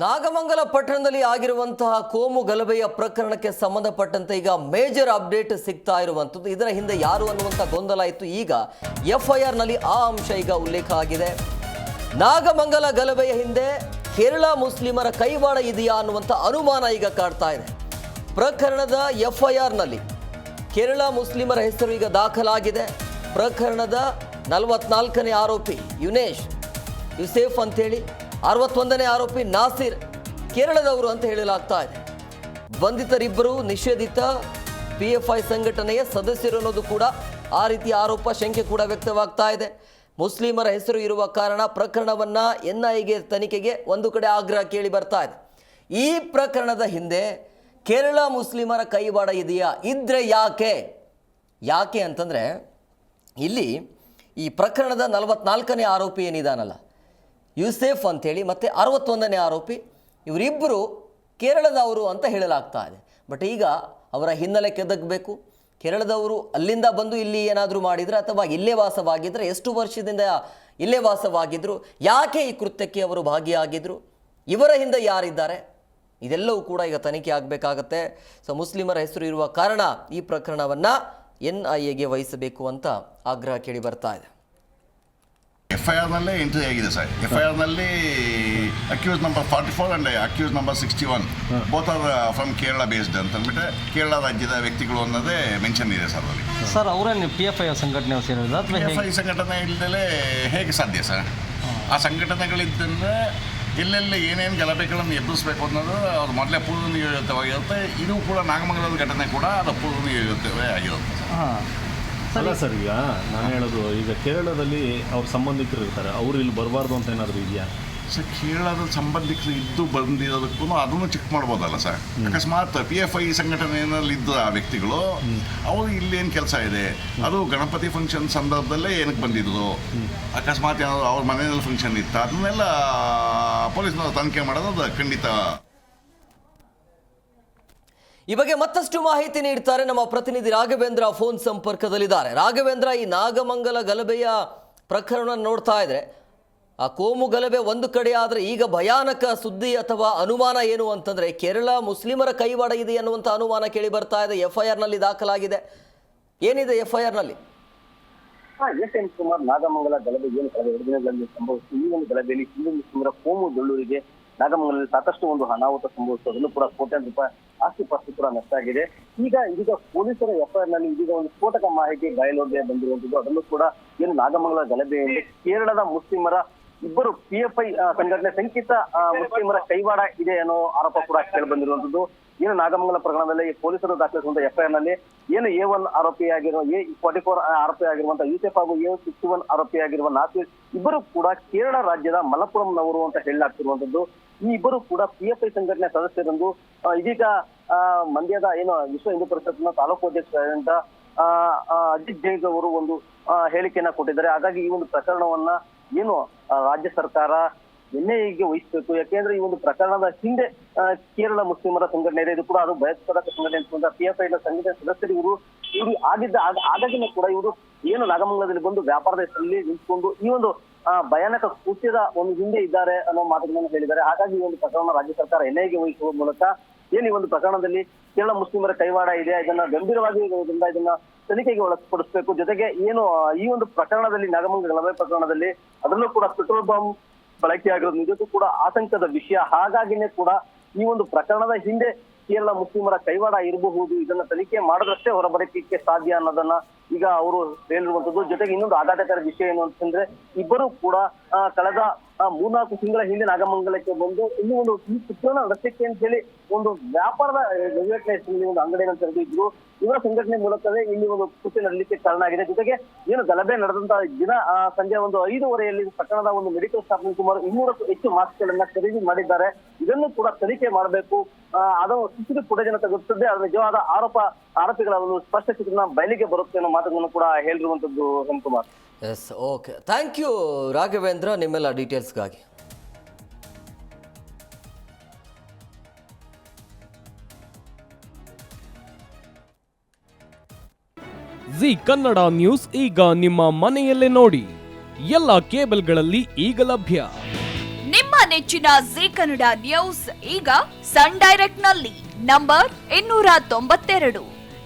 ನಾಗಮಂಗಲ ಪಟ್ಟಣದಲ್ಲಿ ಆಗಿರುವಂತಹ ಕೋಮು ಗಲಭೆಯ ಪ್ರಕರಣಕ್ಕೆ ಸಂಬಂಧಪಟ್ಟಂತೆ ಈಗ ಮೇಜರ್ ಅಪ್ಡೇಟ್ ಸಿಗ್ತಾ ಇರುವಂಥದ್ದು. ಇದರ ಹಿಂದೆ ಯಾರು ಅನ್ನುವಂಥ ಗೊಂದಲ ಇತ್ತು. ಈಗ ಎಫ್ಐಆರ್ನಲ್ಲಿ ಆ ಅಂಶ ಈಗ ಉಲ್ಲೇಖ ಆಗಿದೆ. ನಾಗಮಂಗಲ ಗಲಭೆಯ ಹಿಂದೆ ಕೇರಳ ಮುಸ್ಲಿಮರ ಕೈವಾಡ ಇದೆಯಾ ಅನ್ನುವಂಥ ಅನುಮಾನ ಈಗ ಕಾಡ್ತಾ ಇದೆ. ಪ್ರಕರಣದ ಎಫ್ಐಆರ್ನಲ್ಲಿ ಕೇರಳ ಮುಸ್ಲಿಮರ ಹೆಸರು ಈಗ ದಾಖಲಾಗಿದೆ. ಪ್ರಕರಣದ ನಲವತ್ನಾಲ್ಕನೇ ಆರೋಪಿ ಯುನೇಶ್ ಯುಸೇಫ್ ಅಂತೇಳಿ ಅರವತ್ತೊಂದನೇ ಆರೋಪಿ ನಾಸಿರ್ ಕೇರಳದವರು ಅಂತ ಹೇಳಲಾಗ್ತಾ ಇದೆ. ಬಂಧಿತರಿಬ್ಬರು ನಿಷೇಧಿತ ಪಿ ಎಫ್ ಐ ಸಂಘಟನೆಯ ಸದಸ್ಯರು ಅನ್ನೋದು ಕೂಡ ಆ ರೀತಿಯ ಆರೋಪ ಶಂಕೆ ಕೂಡ ವ್ಯಕ್ತವಾಗ್ತಾ ಇದೆ. ಮುಸ್ಲಿಮರ ಹೆಸರು ಇರುವ ಕಾರಣ ಪ್ರಕರಣವನ್ನ ಎನ್ ಐಗೆ ತನಿಖೆಗೆ ಒಂದು ಕಡೆ ಆಗ್ರಹ ಕೇಳಿ ಬರ್ತಾ ಇದೆ. ಈ ಪ್ರಕರಣದ ಹಿಂದೆ ಕೇರಳ ಮುಸ್ಲಿಮರ ಕೈವಾಡ ಇದೆಯಾ? ಇದ್ರೆ ಯಾಕೆ? ಯಾಕೆ ಅಂತಂದರೆ ಇಲ್ಲಿ ಈ ಪ್ರಕರಣದ ನಲವತ್ನಾಲ್ಕನೇ ಆರೋಪಿ ಏನಿದಾನಲ್ಲ ಯೂಸೇಫ್ ಅಂಥೇಳಿ ಮತ್ತು ಅರವತ್ತೊಂದನೇ ಆರೋಪಿ ಇವರಿಬ್ಬರು ಕೇರಳದವರು ಅಂತ ಹೇಳಲಾಗ್ತಾ ಇದೆ. ಬಟ್ ಈಗ ಅವರ ಹಿನ್ನೆಲೆ ಕೆದಕಬೇಕು. ಕೇರಳದವರು ಅಲ್ಲಿಂದ ಬಂದು ಇಲ್ಲಿ ಏನಾದರೂ ಮಾಡಿದರೆ ಅಥವಾ ಇಲ್ಲೇ ವಾಸವಾಗಿದ್ದರೆ ಎಷ್ಟು ವರ್ಷದಿಂದ ಇಲ್ಲೇ ವಾಸವಾಗಿದ್ದರು ಯಾಕೆ ಈ ಕೃತ್ಯಕ್ಕೆ ಅವರು ಭಾಗಿಯಾಗಿದ್ದರು ಇವರ ಹಿಂದೆ ಯಾರಿದ್ದಾರೆ, ಇದೆಲ್ಲವೂ ಕೂಡ ಈಗ ತನಿಖೆ ಆಗಬೇಕಾಗತ್ತೆ. ಸೊ, ಮುಸ್ಲಿಮರ ಹೆಸರು ಇರುವ ಕಾರಣ ಈ ಪ್ರಕರಣವನ್ನು ಎನ್ ಐ ಎಗೆ ವಹಿಸಬೇಕು ಅಂತ ಆಗ್ರಹ ಕೇಳಿ ಬರ್ತಾ ಇದೆ. ಎಫ್ ಐ ಆರ್ನಲ್ಲೇ ಎಂಟ್ರಿ ಆಗಿದೆ sir. F I ಆರ್ನಲ್ಲಿ accuse number forty four and accuse number sixty one both are from Kerala based ಅಂತ ಅಂದ್ಬಿಟ್ಟು ಕೇರಳ ರಾಜ್ಯದ ವ್ಯಕ್ತಿಗಳು ಅನ್ನೋದೇ ಮೆನ್ಷನ್ ಇದೆ ಸರ್ ಅಲ್ಲಿ. ಸರ್ ಅವರೇನು ಪಿ ಎಫ್ ಐ ಸಂಘಟನೆ ಸೇರಿದ ಎಫ್ ಹೇಗೆ? ಐ ಸಂಘಟನೆ ಇಲ್ಲದೆ ಹೇಗೆ ಸಾಧ್ಯ ಸರ್? ಆ ಸಂಘಟನೆಗಳಿದ್ದಂದ್ರೆ ಎಲ್ಲೆಲ್ಲಿ ಏನೇನು ಗಲಭೆಗಳನ್ನು ಎಬ್ಬಿಸಬೇಕು ಅನ್ನೋದು ಅವ್ರು ಮೊದಲೇ ಪೂರ್ವ ನಿಯೋಜಿತವಾಗಿರುತ್ತೆ ಇದು ಕೂಡ ನಾಗಮಂಗಲದ ಘಟನೆ ಕೂಡ ಅದು ಪೂರ್ವ ನಿಯೋಜಿತವೇ ಆಗಿರುತ್ತೆ ಹಾಂ. ಅಲ್ಲ ಸರ್. ಈಗ ನಾನು ಹೇಳೋದು ಈಗ ಕೇರಳದಲ್ಲಿ ಅವ್ರ ಸಂಬಂಧಿಕರು ಇರ್ತಾರೆ ಅವ್ರು ಇಲ್ಲಿ ಬರಬಾರ್ದು ಅಂತ ಏನಾದರೂ ಇದೆಯಾ? ಸರ್ ಕೇರಳದ ಸಂಬಂಧಿಕರು ಇದ್ದು ಬಂದಿರೋದಕ್ಕೂ ಅದನ್ನು ಚೆಕ್ ಮಾಡ್ಬೋದಲ್ಲ ಸರ್. ಅಕಸ್ಮಾತ್ ಪಿ ಎಫ್ ಐ ಸಂಘಟನೆಯಲ್ಲಿ ಇದ್ದ ಆ ವ್ಯಕ್ತಿಗಳು ಅವರು ಇಲ್ಲಿ ಏನು ಕೆಲಸ ಇದೆ? ಅದು ಗಣಪತಿ ಫಂಕ್ಷನ್ ಸಂದರ್ಭದಲ್ಲೇ ಏನಕ್ಕೆ ಬಂದಿದ್ರು ಅಕಸ್ಮಾತ್ ಏನಾದ್ರು ಅವ್ರ ಮನೆಯಲ್ಲಿ ಫಂಕ್ಷನ್ ಇತ್ತು? ಅದನ್ನೆಲ್ಲ ಪೊಲೀಸ್ನವರು ತನಿಖೆ ಮಾಡೋದು ಅದು ಖಂಡಿತ. ಈ ಬಗ್ಗೆ ಮತ್ತಷ್ಟು ಮಾಹಿತಿ ನೀಡ್ತಾರೆ ನಮ್ಮ ಪ್ರತಿನಿಧಿ ರಾಘವೇಂದ್ರ ಫೋನ್ ಸಂಪರ್ಕದಲ್ಲಿದ್ದಾರೆ. ರಾಘವೇಂದ್ರ, ಈ ನಾಗಮಂಗಲ ಗಲಭೆಯ ಪ್ರಕರಣ ನೋಡ್ತಾ ಇದ್ರೆ, ಆ ಕೋಮು ಗಲಭೆ ಒಂದು ಕಡೆ ಆದರೆ ಈಗ ಭಯಾನಕ ಸುದ್ದಿ ಅಥವಾ ಅನುಮಾನ ಏನು ಅಂತಂದ್ರೆ, ಕೇರಳ ಮುಸ್ಲಿಮರ ಕೈವಾಡ ಇದೆ ಅನ್ನುವಂಥ ಅನುಮಾನ ಕೇಳಿ ಬರ್ತಾ ಇದೆ. ಎಫ್ಐಆರ್ನಲ್ಲಿ ದಾಖಲಾಗಿದೆ. ಏನಿದೆ ಎಫ್ಐಆರ್ನಲ್ಲಿ ಕುಮಾರ್, ನಾಗಮಂಗಲ ಗಲಭೆ ಏನು ಕಳೆದ ಎರಡು ದಿನಗಳಲ್ಲಿ ಸಂಭವಿಸಿತು ಈ ಒಂದು ಗಲಭೆಯಲ್ಲಿ ಹಿಂದೂ ಮುಸ್ಲಿಮರ ಕೋಮು ದೊಳ್ಳೂರಿಗೆ ನಾಗಮಂಗಲದಲ್ಲಿ ಸಾಕಷ್ಟು ಒಂದು ಅನಾಹುತ ಅದನ್ನು ಕೂಡ ಕೋಟ್ಯಾಂತರ ರೂಪಾಯಿ ಆಸ್ತಿ ಪಾಸ್ತಿ ಕೂಡ ನಷ್ಟ ಆಗಿದೆ. ಈಗ ಇದೀಗ ಪೊಲೀಸರ ಎಫ್ಐಆರ್ನಲ್ಲಿ ಇದೀಗ ಒಂದು ಸ್ಫೋಟಕ ಮಾಹಿತಿ ಬಯಲೋಗೆ ಬಂದಿರುವಂತದ್ದು ಅದನ್ನು ಕೂಡ ಏನು ನಾಗಮಂಗಲ ಗಲಭೆಯಲ್ಲಿ ಕೇರಳದ ಮುಸ್ಲಿಮರ ಇಬ್ಬರು ಪಿ ಎಫ್ ಐ ಸಂಘಟನೆ, ಶಂಕಿತ ಮುಸ್ಲಿಮರ ಕೈವಾಡ ಇದೆ ಅನ್ನೋ ಆರೋಪ ಕೂಡ ಕೇಳಿ ಬಂದಿರುವಂತದ್ದು ಏನು ನಾಗಮಂಗಲ ಪ್ರಕರಣದಲ್ಲಿ ಪೊಲೀಸರು ದಾಖಲಿಸುವಂತ ಎಫ್ಐಆರ್ನಲ್ಲಿ ಏನು ಎ ಒನ್ ಆರೋಪಿಯಾಗಿರುವ ಎ ಫಾರ್ಟಿ ಫೋರ್ ಆರೋಪಿ ಆಗಿರುವಂತಹ ಹಾಗೂ ಎ ಸಿಕ್ಸ್ಟಿ ಒನ್ ಆರೋಪಿಯಾಗಿರುವ ನಾಸೀರ್, ಇಬ್ಬರು ಕೂಡ ಕೇರಳ ರಾಜ್ಯದ ಮಲಪುರಂನವರು ಅಂತ ಹೇಳಲಾಗ್ತಿರುವಂತದ್ದು ಈ ಇಬ್ಬರು ಕೂಡ ಪಿ ಎಫ್ ಐ ಸಂಘಟನೆ ಸದಸ್ಯರೆಂದು ಇದೀಗ ಮಂಡ್ಯದ ಏನು ವಿಶ್ವ ಹಿಂದೂ ಪರಿಷತ್ನ ತಾಲೂಕು ಅಧ್ಯಕ್ಷರಾದಂತ ಅಜಿತ್ ಜೈನ್ ಅವರು ಒಂದು ಹೇಳಿಕೆಯನ್ನ ಕೊಟ್ಟಿದ್ದಾರೆ. ಹಾಗಾಗಿ ಈ ಒಂದು ಪ್ರಕರಣವನ್ನ ಏನು ರಾಜ್ಯ ಸರ್ಕಾರ ಎನ್ಐಎಗೆ ವಹಿಸಬೇಕು ಯಾಕೆಂದ್ರೆ ಈ ಒಂದು ಪ್ರಕರಣದ ಹಿಂದೆ ಕೇರಳ ಮುಸ್ಲಿಮರ ಸಂಘಟನೆ ಇದೆ. ಇದು ಕೂಡ ಅದು ಭಯೋತ್ಪಾದಕ ಸಂಘಟನೆ ಅಂತ ಪಿ ಎಫ್ ಐನ ಸಂಘಟನೆ ಸದಸ್ಯರು ಇವರು ಇವರು ಆಗಿದ್ದ ಆಗಾಗಿನ ಕೂಡ ಇವರು ಏನು ನಾಗಮಂಗಲದಲ್ಲಿ ಬಂದು ವ್ಯಾಪಾರದ ಹೆಸರಲ್ಲಿ ನಿಂತ್ಕೊಂಡು ಈ ಒಂದು ಭಯಾನಕ ಕೃತ್ಯದ ಒಂದು ಹಿಂದೆ ಇದ್ದಾರೆ ಅನ್ನೋ ಮಾತುಗಳನ್ನು ಹೇಳಿದ್ದಾರೆ. ಹಾಗಾಗಿ ಈ ಒಂದು ಪ್ರಕರಣ ರಾಜ್ಯ ಸರ್ಕಾರ ಎನ್ಐಎಗೆ ವಹಿಸುವ ಮೂಲಕ ಏನು ಈ ಒಂದು ಪ್ರಕರಣದಲ್ಲಿ ಕೇರಳ ಮುಸ್ಲಿಮರ ಕೈವಾಡ ಇದೆ, ಇದನ್ನ ಗಂಭೀರವಾಗಿ ಇರುವುದರಿಂದ ಇದನ್ನ ತನಿಖೆಗೆ ಒಳಪಡಿಸಬೇಕು. ಜೊತೆಗೆ ಏನು ಈ ಒಂದು ಪ್ರಕರಣದಲ್ಲಿ ನಾಗಮಂಗಲ ಗಲಭೆ ಪ್ರಕರಣದಲ್ಲಿ ಅದರಲ್ಲೂ ಕೂಡ ಪೆಟ್ರೋಲ್ ಬಾಂಬ್ ಬಳಕೆಯಾಗಿರೋದು ನಿಜಕ್ಕೂ ಕೂಡ ಆತಂಕದ ವಿಷಯ. ಹಾಗಾಗಿನೇ ಕೂಡ ಈ ಒಂದು ಪ್ರಕರಣದ ಹಿಂದೆ ಕೇರಳ ಮುಸ್ಲಿಮರ ಕೈವಾಡ ಇರಬಹುದು, ಇದನ್ನ ತನಿಖೆ ಮಾಡಿದ್ರಷ್ಟೇ ಹೊರಬರಕ್ಕೆ ಸಾಧ್ಯ ಅನ್ನೋದನ್ನ ಈಗ ಅವರು ಹೇಳಿರುವಂತದ್ದು, ಜೊತೆಗೆ ಇನ್ನೊಂದು ಆಘಾತಕರ ವಿಷಯ ಏನು ಅಂತಂದ್ರೆ, ಇಬ್ಬರು ಕೂಡ ಕಳೆದ ಮೂರ್ನಾಲ್ಕು ತಿಂಗಳ ಹಿಂದೆ ನಾಗಮಂಗಲಕ್ಕೆ ಬಂದು ಇನ್ನೂ ಒಂದು ಈ ಚಿತ್ರಣ ಅಂತ ಹೇಳಿ ಒಂದು ವ್ಯಾಪಾರದ ಹೆಸರಲ್ಲಿ ಒಂದು ಅಂಗಡಿಯನ್ನು ತೆರೆದಿದ್ರು. ಇವರ ಸಂಘಟನೆ ಮೂಲಕವೇ ಇಲ್ಲಿ ಒಂದು ಕೃತ್ಯ ನಡೆಯಲಿಕ್ಕೆ ಕಾರಣ ಆಗಿದೆ. ಜೊತೆಗೆ ಏನು ಗಲಭೆ ನಡೆದಂತ ದಿನ ಸಂಜೆ ಒಂದು ಐದೂವರೆಯಲ್ಲಿ ಪ್ರಕರಣದ ಒಂದು ಮೆಡಿಕಲ್ ಸ್ಟಾಫ್ ಸುಮಾರು ಇನ್ನೂರಕ್ಕೂ ಹೆಚ್ಚು ಮಾಸ್ಕ್ಗಳನ್ನ ಖರೀದಿ ಮಾಡಿದ್ದಾರೆ. ಇದನ್ನು ಕೂಡ ತನಿಖೆ ಮಾಡಬೇಕು. ಅದು ಸಿಸಿಟಿವಿ ಫುಟೇಜ್ ಅನ್ನು ಅದರ ನಿಜವಾದ ಆರೋಪ, ಆರೋಪಿಗಳ ಒಂದು ಸ್ಪಷ್ಟ ಚಿತ್ರಣ ಬಯಲಿಗೆ ಬರುತ್ತೆ ಅನ್ನೋ ಮಾತುಗಳನ್ನು ಕೂಡ ಹೇಳಿರುವಂತದ್ದು Kumar. Yes okay thank you Raghavendra ನಿಮ್ಮೆಲ್ಲ ಡೀಟೇಲ್ಸ್ಗಾಗಿ ಜಿ ಕನ್ನಡ ನ್ಯೂಸ್ ಈಗ ನಿಮ್ಮ ಮನೆಯಲ್ಲೇ ನೋಡಿ. ಎಲ್ಲ ಕೇಬಲ್ಗಳಲ್ಲಿ ಈಗ ಲಭ್ಯ. ನಿಮ್ಮ ನೆಚ್ಚಿನ ಜಿ ಕನ್ನಡ ನ್ಯೂಸ್ ಈಗ ಸನ್ ಡೈರೆಕ್ಟ್ನಲ್ಲಿ ನಂಬರ್ ಇನ್ನೂರ ತೊಂಬತ್ತೆರಡು.